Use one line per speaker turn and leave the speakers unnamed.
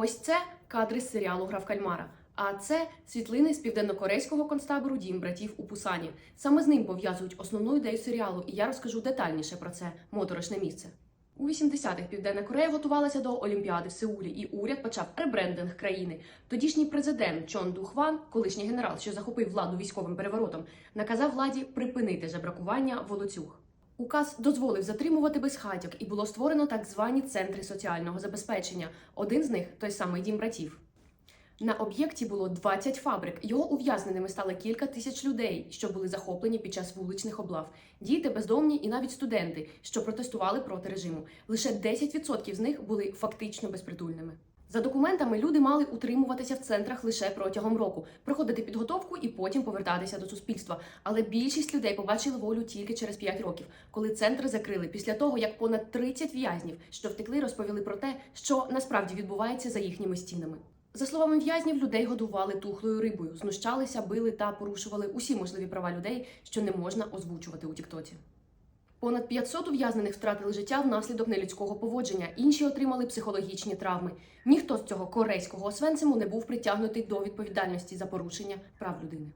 Ось це кадри з серіалу Гра в кальмара. А це світлини з південнокорейського концтабору Дім братів у Пусані. Саме з ним пов'язують основну ідею серіалу, і я розкажу детальніше про це моторошне місце. У 80-х Південна Корея готувалася до Олімпіади в Сеулі, і уряд почав ребрендинг країни. Тодішній президент Чон Ду Хван, колишній генерал, що захопив владу військовим переворотом, наказав владі припинити жебракування волоцюг. Указ дозволив затримувати безхатьок, і було створено так звані центри соціального забезпечення. Один з них той самий дім братів. На об'єкті було 20 фабрик. Його ув'язненими стало кілька тисяч людей, що були захоплені під час вуличних облав. Діти, бездомні і навіть студенти, що протестували проти режиму. Лише 10% з них були фактично безпритульними. За документами люди мали утримуватися в центрах лише протягом року, проходити підготовку і потім повертатися до суспільства. Але більшість людей побачили волю тільки через 5 років, коли центри закрили після того, як понад 30 в'язнів, що втекли, розповіли про те, що насправді відбувається за їхніми стінами. За словами в'язнів, людей годували тухлою рибою, знущалися, били та порушували усі можливі права людей, що не можна озвучувати у Тіктоці. Понад 500 ув'язнених втратили життя внаслідок нелюдського поводження, інші отримали психологічні травми. Ніхто з цього корейського освенциму не був притягнутий до відповідальності за порушення прав людини.